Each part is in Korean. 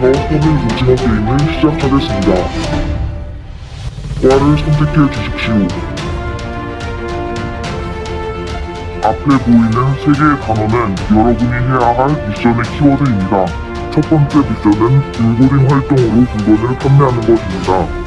서민 오징어 게임을 시작하겠습니다. 과를 선택해 주십시오. 앞에 보이는 세 개의 단어는 여러분이 해야 할 미션의 키워드입니다. 첫 번째 미션은 물고림 활동으로 물건을 판매하는 것입니다.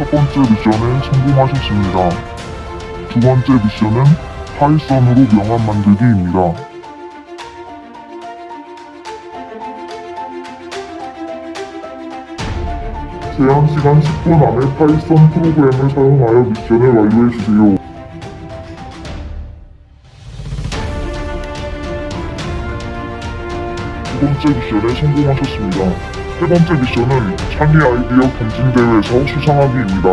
첫 번째 미션에 성공하셨습니다. 두 번째 미션은 파이썬으로 명함 만들기입니다. 제한 시간 10분 안에 파이썬 프로그램을 사용하여 미션을 완료해 주세요. 두 번째 미션에 성공하셨습니다. 세 번째 미션은 창의 아이디어 경진 대회에서 수상하기입니다.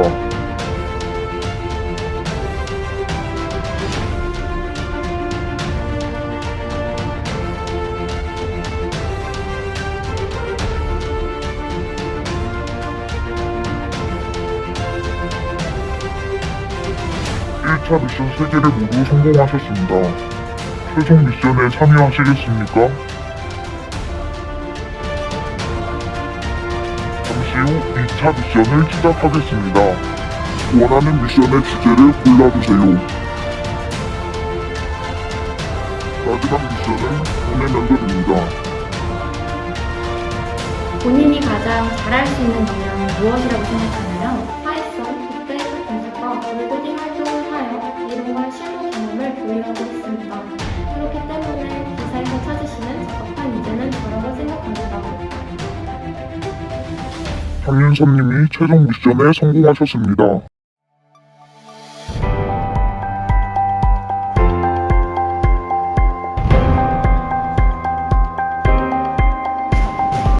일차 미션 3개를 모두 성공하셨습니다. 최종 미션에 참여하시겠습니까? 잠시 후 2차 미션을 시작하겠습니다. 원하는 미션의 주제를 골라주세요. 마지막 미션은 돈의 면접입니다. 본인이 가장 잘할 수 있는 역량은 무엇이라고 생각하나요? 장윤선님이 최종 미션에 성공하셨습니다.